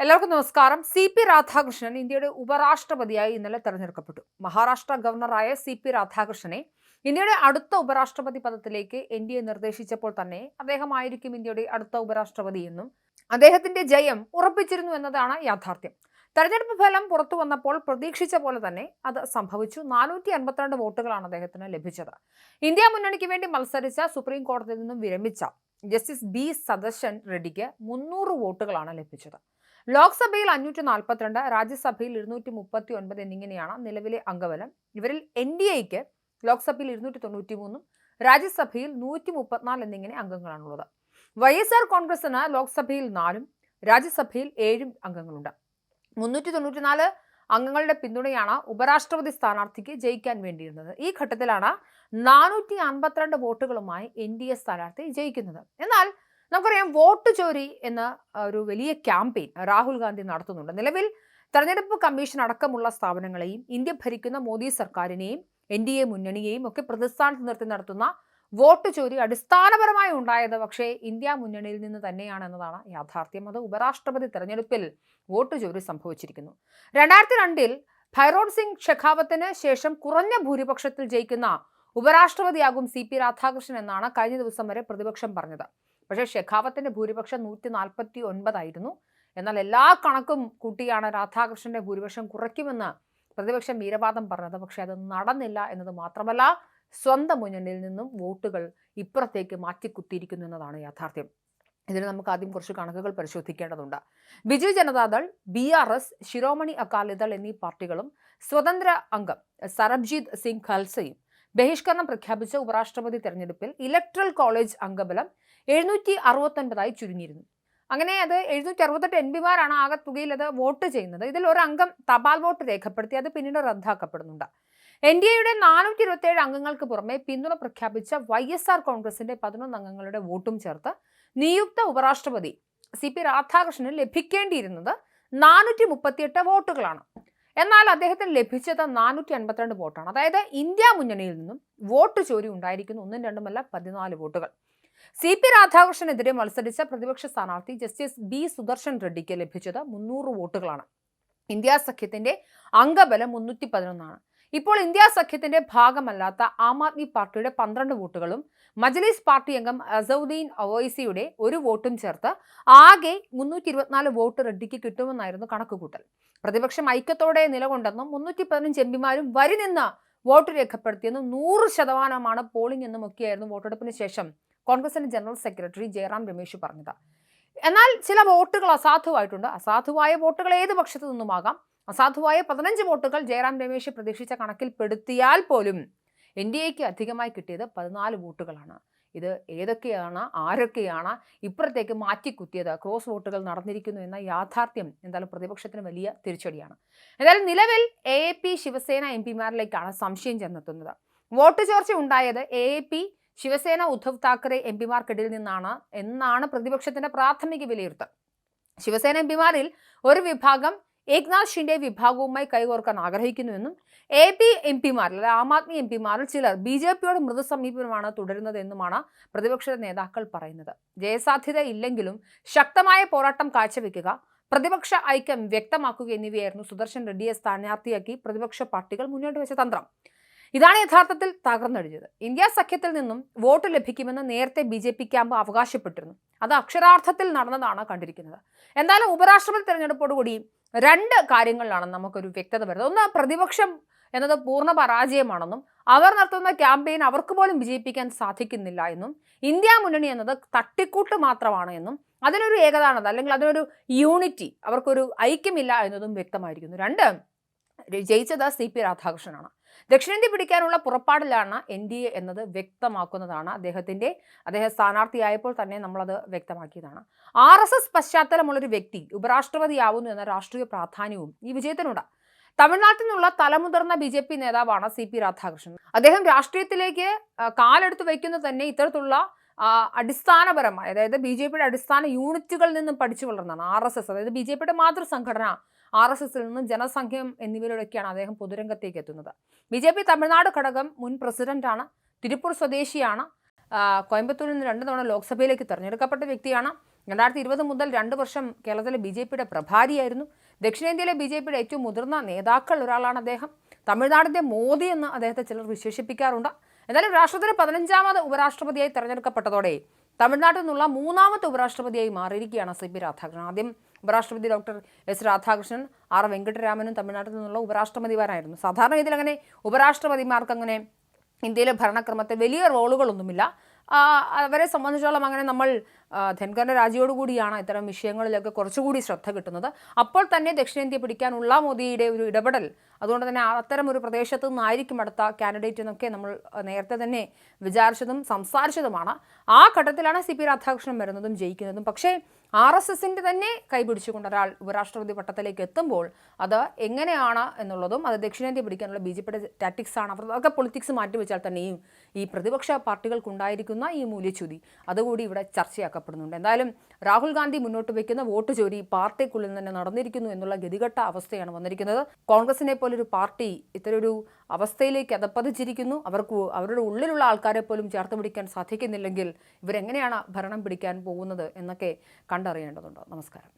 എല്ലാവർക്കും നമസ്കാരം. C P Radhakrishnan ഇന്ത്യയുടെ ഉപരാഷ്ട്രപതിയായി ഇന്നലെ തെരഞ്ഞെടുക്കപ്പെട്ടു. മഹാരാഷ്ട്ര ഗവർണറായ സി പി രാധാകൃഷ്ണനെ ഇന്ത്യയുടെ അടുത്ത ഉപരാഷ്ട്രപതി പദത്തിലേക്ക് എൻ ഡി എ നിർദ്ദേശിച്ചപ്പോൾ തന്നെ അദ്ദേഹമായിരിക്കും ഇന്ത്യയുടെ അടുത്ത ഉപരാഷ്ട്രപതി എന്നും അദ്ദേഹത്തിന്റെ ജയം ഉറപ്പിച്ചിരുന്നു എന്നതാണ് യാഥാർത്ഥ്യം. തെരഞ്ഞെടുപ്പ് ഫലം പുറത്തു വന്നപ്പോൾ പ്രതീക്ഷിച്ച പോലെ തന്നെ അത് സംഭവിച്ചു. നാനൂറ്റി അൻപത്തിരണ്ട് വോട്ടുകളാണ് അദ്ദേഹത്തിന് ലഭിച്ചത്. ഇന്ത്യ മുന്നണിക്ക് വേണ്ടി മത്സരിച്ച സുപ്രീം കോടതിയിൽ നിന്നും വിരമിച്ച ജസ്റ്റിസ് ബി സദശൻ റെഡ്ഡിക്ക് മുന്നൂറ് വോട്ടുകളാണ് ലഭിച്ചത്. ലോക്സഭയിൽ അഞ്ഞൂറ്റി നാൽപ്പത്തിരണ്ട് രാജ്യസഭയിൽ ഇരുന്നൂറ്റി മുപ്പത്തി ഒൻപത് എന്നിങ്ങനെയാണ് നിലവിലെ അംഗബലം. ഇവരിൽ എൻ ഡി എക്ക് ലോക്സഭയിൽ ഇരുന്നൂറ്റി തൊണ്ണൂറ്റി മൂന്നും രാജ്യസഭയിൽ നൂറ്റി മുപ്പത്തിനാല് എന്നിങ്ങനെ അംഗങ്ങളാണുള്ളത്. വൈ എസ് ആർ കോൺഗ്രസിന് ലോക്സഭയിൽ നാലും രാജ്യസഭയിൽ ഏഴും അംഗങ്ങളുണ്ട്. മുന്നൂറ്റി തൊണ്ണൂറ്റിനാല് അംഗങ്ങളുടെ പിന്തുണയാണ് ഉപരാഷ്ട്രപതി സ്ഥാനാർത്ഥിക്ക് ജയിക്കാൻ വേണ്ടിയിരുന്നത്. ഈ ഘട്ടത്തിലാണ് നാനൂറ്റി അൻപത്തിരണ്ട് വോട്ടുകളുമായി എൻ ഡി എ സ്ഥാനാർത്ഥി ജയിക്കുന്നത്. എന്നാൽ നമുക്കറിയാം വോട്ട് ചോരി എന്ന ഒരു വലിയ ക്യാമ്പയിൻ രാഹുൽ ഗാന്ധി നടത്തുന്നുണ്ട്. നിലവിൽ തെരഞ്ഞെടുപ്പ് കമ്മീഷൻ അടക്കമുള്ള സ്ഥാപനങ്ങളെയും ഇന്ത്യ ഭരിക്കുന്ന മോദി സർക്കാരിനെയും എൻ ഡി എ മുന്നണിയെയും ഒക്കെ പ്രതിസ്ഥാനത്ത് നിർത്തി നടത്തുന്ന വോട്ട് ചോരി അടിസ്ഥാനപരമായി ഉണ്ടായത് പക്ഷേ ഇന്ത്യ മുന്നണിയിൽ നിന്ന് തന്നെയാണ് എന്നതാണ് യാഥാർത്ഥ്യം. അത് ഉപരാഷ്ട്രപതി തെരഞ്ഞെടുപ്പിൽ വോട്ട് ചോരി സംഭവിച്ചിരിക്കുന്നു. രണ്ടായിരത്തി രണ്ടിൽ ഭൈറോഡ് സിംഗ് ഷെഖാവത്തിന് ശേഷം കുറഞ്ഞ ഭൂരിപക്ഷത്തിൽ ജയിക്കുന്ന ഉപരാഷ്ട്രപതിയാകും സി പി രാധാകൃഷ്ണൻ എന്നാണ് കഴിഞ്ഞ ദിവസം വരെ പ്രതിപക്ഷം പറഞ്ഞത്. പക്ഷേ ഷെഖാവത്തിന്റെ ഭൂരിപക്ഷം നൂറ്റി നാൽപ്പത്തി ഒൻപതായിരുന്നു എന്നാൽ എല്ലാ കണക്കും കൂട്ടിയാണ് രാധാകൃഷ്ണന്റെ ഭൂരിപക്ഷം കുറയ്ക്കുമെന്ന് പ്രതിപക്ഷം വീരവാദം പറഞ്ഞത്. പക്ഷേ അത് നടന്നില്ല എന്നത് മാത്രമല്ല സ്വന്തം മുന്നണിയിൽ നിന്നും വോട്ടുകൾ ഇപ്പുറത്തേക്ക് മാറ്റിക്കുത്തിയിരിക്കുന്നു എന്നതാണ് യാഥാർത്ഥ്യം. ഇതിന് നമുക്ക് ആദ്യം കുറച്ച് കണക്കുകൾ പരിശോധിക്കേണ്ടതുണ്ട്. Biju Janata Dal B R S Shiromani Akali Dal എന്നീ പാർട്ടികളും സ്വതന്ത്ര അംഗം സരബ്ജീത് സിംഗ് ഖൽസയും ബഹിഷ്കരണം പ്രഖ്യാപിച്ച ഉപരാഷ്ട്രപതി തെരഞ്ഞെടുപ്പിൽ ഇലക്ട്രൽ കോളേജ് അംഗബലം എഴുന്നൂറ്റി അറുപത്തൊൻപതായി ചുരുങ്ങിയിരുന്നു. അങ്ങനെ അത് എഴുന്നൂറ്റി അറുപത്തെട്ട് എം പിമാരാണ് ആകെ തുകയിൽ അത് വോട്ട് ചെയ്യുന്നത്. ഇതിൽ ഒരു അംഗം തപാൽ വോട്ട് രേഖപ്പെടുത്തി അത് പിന്നീട് റദ്ദാക്കപ്പെടുന്നുണ്ട്. എൻ ഡി എയുടെ നാനൂറ്റി ഇരുപത്തിയേഴ് അംഗങ്ങൾക്ക് പുറമെ പിന്തുണ പ്രഖ്യാപിച്ച വൈ എസ് ആർ കോൺഗ്രസിന്റെ പതിനൊന്ന് അംഗങ്ങളുടെ വോട്ടും ചേർത്ത് നിയുക്ത ഉപരാഷ്ട്രപതി സി പി രാധാകൃഷ്ണന് ലഭിക്കേണ്ടിയിരുന്നത് നാനൂറ്റി മുപ്പത്തിയെട്ട് വോട്ടുകളാണ്. എന്നാൽ അദ്ദേഹത്തിന് ലഭിച്ചത് നാനൂറ്റി അൻപത്തിരണ്ട് വോട്ടാണ്. അതായത് ഇന്ത്യ മുന്നണിയിൽ നിന്നും വോട്ട് ചോരി ഉണ്ടായിരിക്കുന്നു. ഒന്നും രണ്ടുമല്ല പതിനാല് വോട്ടുകൾ. സി പി രാധാകൃഷ്ണനെതിരെ മത്സരിച്ച പ്രതിപക്ഷ സ്ഥാനാർത്ഥി ജസ്റ്റിസ് ബി സുദർശൻ റെഡ്ഡിക്ക് ലഭിച്ചത് മുന്നൂറ് വോട്ടുകളാണ്. ഇന്ത്യ സഖ്യത്തിന്റെ അംഗബലം മുന്നൂറ്റി പതിനൊന്നാണ് ഇപ്പോൾ ഇന്ത്യ സഖ്യത്തിന്റെ ഭാഗമല്ലാത്ത ആം ആദ്മി പാർട്ടിയുടെ പന്ത്രണ്ട് വോട്ടുകളും മജ്ലിസ് പാർട്ടി അംഗം അസൗദ്ദീൻ ഒവൈസിയുടെ ഒരു വോട്ടും ചേർത്ത് ആകെ മുന്നൂറ്റി ഇരുപത്തിനാല് വോട്ട് റെഡ്ഡിക്ക് കിട്ടുമെന്നായിരുന്നു കണക്കുകൂട്ടൽ. പ്രതിപക്ഷം ഐക്യത്തോടെ നിലകൊണ്ടെന്നും മുന്നൂറ്റി പതിനഞ്ച് എം പിമാരും വരി നിന്ന് വോട്ട് രേഖപ്പെടുത്തിയെന്നും നൂറ് ശതമാനമാണ് പോളിംഗ് എന്നും ഒക്കെയായിരുന്നു വോട്ടെടുപ്പിന് ശേഷം കോൺഗ്രസിന്റെ ജനറൽ സെക്രട്ടറി ജയറാം രമേശ് പറഞ്ഞത്. എന്നാൽ ചില വോട്ടുകൾ അസാധുവായിട്ടുണ്ട്. അസാധുവായ വോട്ടുകൾ ഏത് പക്ഷത്തു നിന്നുമാകാം? അസാധുവായ പതിനഞ്ച് വോട്ടുകൾ ജയറാം രമേശ് പ്രതീക്ഷിച്ച കണക്കിൽ പെടുത്തിയാൽ പോലും എൻ ഡി എക്ക് അധികമായി കിട്ടിയത് പതിനാല് വോട്ടുകളാണ്. ഇത് ഏതൊക്കെയാണ് ആരൊക്കെയാണ് ഇപ്പുറത്തേക്ക് മാറ്റിക്കുത്തിയത്? ക്രോസ് വോട്ടുകൾ നടന്നിരിക്കുന്നു എന്ന യാഥാർത്ഥ്യം എന്തായാലും പ്രതിപക്ഷത്തിന് വലിയ തിരിച്ചടിയാണ്. എന്തായാലും നിലവിൽ A A P Shiv Sena M പിമാരിലേക്കാണ് സംശയം ചെന്നെത്തുന്നത്. വോട്ട് ചോർച്ച ഉണ്ടായത് A A P Shiv Sena Uddhav Thackeray M പിമാർക്കിടയിൽ നിന്നാണ് എന്നാണ് പ്രതിപക്ഷത്തിന്റെ പ്രാഥമിക വിലയിരുത്തൽ. ശിവസേന എം പിമാരിൽ ഒരു വിഭാഗം ഏക്നാഥ് ഷിൻഡെ വിഭാഗവുമായി കൈകോർക്കാൻ ആഗ്രഹിക്കുന്നുവെന്നും എ പി എം പിമാരിൽ അല്ലെ ആം ആദ്മി എം പിമാരിൽ ചിലർ ബി ജെ പിയോട് തുടരുന്നതെന്നുമാണ് തുടരുന്നത് എന്നുമാണ് പ്രതിപക്ഷ നേതാക്കൾ പറയുന്നത്. ജയസാധ്യത ഇല്ലെങ്കിലും ശക്തമായ പോരാട്ടം കാഴ്ചവെക്കുക പ്രതിപക്ഷ ഐക്യം വ്യക്തമാക്കുക എന്നിവയായിരുന്നു സുദർശൻ റെഡ്ഡിയെ സ്ഥാനാർത്ഥിയാക്കി പ്രതിപക്ഷ പാർട്ടികൾ മുന്നോട്ട് വെച്ച തന്ത്രം. ഇതാണ് യഥാർത്ഥത്തിൽ തകർന്നടിഞ്ഞത്. ഇന്ത്യ സഖ്യത്തിൽ നിന്നും വോട്ട് ലഭിക്കുമെന്ന് നേരത്തെ ബി ജെ പി ക്യാമ്പ് അവകാശപ്പെട്ടിരുന്നു. അത് അക്ഷരാർത്ഥത്തിൽ നടന്നതാണ് കണ്ടിരിക്കുന്നത്. എന്തായാലും ഉപരാഷ്ട്രപതി തെരഞ്ഞെടുപ്പോടുകൂടി രണ്ട് കാര്യങ്ങളിലാണ് നമുക്കൊരു വ്യക്തത വരുന്നത്. ഒന്ന് പ്രതിപക്ഷം എന്നത് പൂർണ പരാജയമാണെന്നും അവർ നടത്തുന്ന ക്യാമ്പയിൻ അവർക്ക് പോലും വിജയിപ്പിക്കാൻ സാധിക്കുന്നില്ല എന്നും ഇന്ത്യ മുന്നണി എന്നത് തട്ടിക്കൂട്ട് മാത്രമാണ് എന്നും അതിനൊരു ഏകതാണത് അല്ലെങ്കിൽ അതിനൊരു യൂണിറ്റി അവർക്കൊരു ഐക്യമില്ല എന്നതും വ്യക്തമായിരിക്കുന്നു. രണ്ട് ജയിച്ചത് സി പി രാധാകൃഷ്ണനാണ്. ദക്ഷിണേന്ത്യ പിടിക്കാനുള്ള പുറപ്പാടിലാണ് എൻ ഡി എ എന്നത് വ്യക്തമാക്കുന്നതാണ്. അദ്ദേഹത്തിന്റെ അദ്ദേഹം സ്ഥാനാർത്ഥിയായപ്പോൾ തന്നെ നമ്മളത് വ്യക്തമാക്കിയതാണ്. ആർ എസ് എസ് പശ്ചാത്തലമുള്ളൊരു വ്യക്തി ഉപരാഷ്ട്രപതിയാവുന്നു എന്ന രാഷ്ട്രീയ പ്രാധാന്യവും ഈ വിജയത്തിനുണ്ട്. തമിഴ്നാട്ടിൽ നിന്നുള്ള തലമുതിർന്ന ബി ജെ പി നേതാവാണ് സി പി രാധാകൃഷ്ണൻ. അദ്ദേഹം രാഷ്ട്രീയത്തിലേക്ക് കാലെടുത്ത് വയ്ക്കുന്നത് തന്നെ ഇത്തരത്തിലുള്ള അടിസ്ഥാനപരമായ അതായത് ബി ജെ പിയുടെ അടിസ്ഥാന യൂണിറ്റുകളിൽ നിന്നും പഠിച്ചു വളർന്നതാണ് ആർ എസ് എസ്. അതായത് ബി ജെ പിയുടെ മാതൃസംഘടന ആർ എസ് എസിൽ നിന്നും ജനസംഖ്യം എന്നിവരോടൊക്കെയാണ് അദ്ദേഹം പൊതുരംഗത്തേക്ക് എത്തുന്നത്. ബി ജെ പി തമിഴ്നാട് ഘടകം മുൻ പ്രസിഡന്റാണ്. തിരുപ്പൂർ സ്വദേശിയാണ്. കോയമ്പത്തൂരിൽ നിന്ന് രണ്ട് തവണ ലോക്സഭയിലേക്ക് തിരഞ്ഞെടുക്കപ്പെട്ട വ്യക്തിയാണ്. രണ്ടായിരത്തി ഇരുപത് മുതൽ രണ്ട് വർഷം കേരളത്തിലെ ബി ജെ പിയുടെ പ്രഭാരിയായിരുന്നു. ദക്ഷിണേന്ത്യയിലെ ബി ജെ പിയുടെ ഏറ്റവും മുതിർന്ന നേതാക്കൾ ഒരാളാണ് അദ്ദേഹം. തമിഴ്നാടിന്റെ മോദി എന്ന് അദ്ദേഹത്തെ ചിലർ വിശേഷിപ്പിക്കാറുണ്ട്. എന്നാലും രാഷ്ട്രത്തിലെ പതിനഞ്ചാമത് ഉപരാഷ്ട്രപതിയായി തെരഞ്ഞെടുക്കപ്പെട്ടതോടെ തമിഴ്നാട്ടിൽ നിന്നുള്ള മൂന്നാമത്തെ ഉപരാഷ്ട്രപതിയായി മാറിയിരിക്കുകയാണ് സി പി രാധാകൃഷ്ണൻ. ആദ്യം ഉപരാഷ്ട്രപതി ഡോക്ടർ എസ് രാധാകൃഷ്ണൻ ആർ വെങ്കട്ടരാമനും തമിഴ്നാട്ടിൽ നിന്നുള്ള ഉപരാഷ്ട്രപതിമാരായിരുന്നു. സാധാരണ സാധാരണഗതിയിൽ അങ്ങനെ ഉപരാഷ്ട്രപതിമാർക്ക് അങ്ങനെ ഇന്ത്യയിലെ ഭരണക്രമത്തെ വലിയ റോളുകളൊന്നുമില്ല. അവരെ സംബന്ധിച്ചോളം അങ്ങനെ നമ്മൾ ധൻഖറിന്റെ രാജിയോടുകൂടിയാണ് ഇത്തരം വിഷയങ്ങളിലൊക്കെ കുറച്ചുകൂടി ശ്രദ്ധ കിട്ടുന്നത്. അപ്പോൾ തന്നെ ദക്ഷിണേന്ത്യ പിടിക്കാനുള്ള മോദിയുടെ ഒരു ഇടപെടൽ അതുകൊണ്ട് തന്നെ അത്തരം ഒരു പ്രദേശത്തു നിന്നായിരിക്കും അടുത്ത കാൻഡിഡേറ്റ് എന്നൊക്കെ നമ്മൾ നേരത്തെ തന്നെ വിചാരിച്ചതും സംസാരിച്ചതുമാണ്. ആ ഘട്ടത്തിലാണ് സി പി രാധാകൃഷ്ണൻ വരുന്നതും ജയിക്കുന്നതും. പക്ഷേ ആർ എസ് എസിന്റെ തന്നെ കൈപിടിച്ചുകൊണ്ട് ഒരാൾ ഉപരാഷ്ട്രപതി പട്ടത്തിലേക്ക് എത്തുമ്പോൾ അത് എങ്ങനെയാണ് എന്നുള്ളതും അത് ദക്ഷിണേന്ത്യ പിടിക്കാനുള്ള ബി ജെ പിയുടെ ടാറ്റിക്സ് ആണ്. അതൊക്കെ പൊളിറ്റിക്സ് മാറ്റിവെച്ചാൽ തന്നെയും ഈ പ്രതിപക്ഷ പാർട്ടികൾക്കുണ്ടായിരിക്കുന്ന ഈ മൂല്യച്യുതി അതുകൂടി ഇവിടെ ചർച്ചയാക്കപ്പെടുന്നുണ്ട്. എന്തായാലും രാഹുൽ ഗാന്ധി മുന്നോട്ട് വയ്ക്കുന്ന വോട്ട് ചോരി പാർട്ടിക്കുള്ളിൽ തന്നെ നടന്നിരിക്കുന്നു എന്നുള്ള ഗതികെട്ട അവസ്ഥയാണ് വന്നിരിക്കുന്നത്. കോൺഗ്രസിനെ പോലൊരു പാർട്ടി ഇത്തരൊരു അവസ്ഥയിലേക്ക് അതപ്പതിച്ചിരിക്കുന്നു. അവർക്ക് അവരുടെ ഉള്ളിലുള്ള ആൾക്കാരെ പോലും ചേർത്ത് പിടിക്കാൻ സാധിക്കുന്നില്ലെങ്കിൽ ഇവരെങ്ങനെയാണ് ഭരണം പിടിക്കാൻ പോകുന്നത് എന്നൊക്കെ കണ്ടറിയേണ്ടതുണ്ട്. നമസ്കാരം.